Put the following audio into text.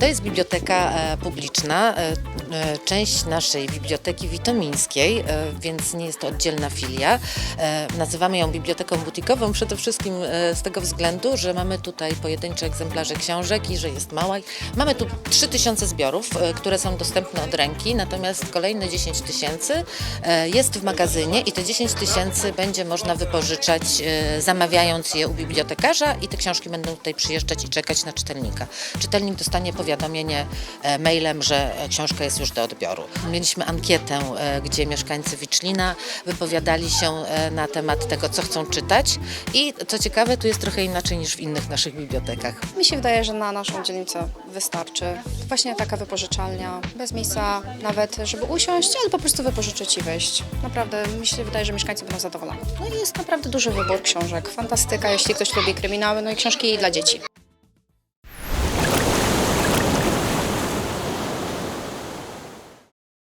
e, publiczna, e, e, część naszej biblioteki witomińskiej, więc nie jest to oddzielna filia. Nazywamy ją biblioteką butikową przede wszystkim z tego względu, że mamy tutaj pojedyncze egzemplarze książek i że jest mała. Mamy tu 3000 zbiorów, które są dostępne od ręki, natomiast kolejne 10 tysięcy jest w magazynie i te 10 tysięcy będzie można wypożyczać zamawiając je u bibliotekarza i te książki będą tutaj przyjeżdżać i czekać na czytelnika. Czytelnik dostanie powiadomienie e, mailem, że e, książka jest już do odbioru. Mieliśmy ankietę, e, gdzie mieszkańcy Wicznina wypowiadali się na temat tego, co chcą czytać i co ciekawe, tu jest trochę inaczej niż w innych naszych bibliotekach. Mi się wydaje, że na naszą dzielnicę wystarczy właśnie taka wypożyczalnia, bez miejsca nawet, żeby usiąść, ale po prostu wypożyczyć i wyjść. Naprawdę mi się wydaje, że mieszkańcy będą zadowoleni. No i jest naprawdę duży wybór książek. Fantastyka, jeśli ktoś lubi kryminały, no i książki dla dzieci.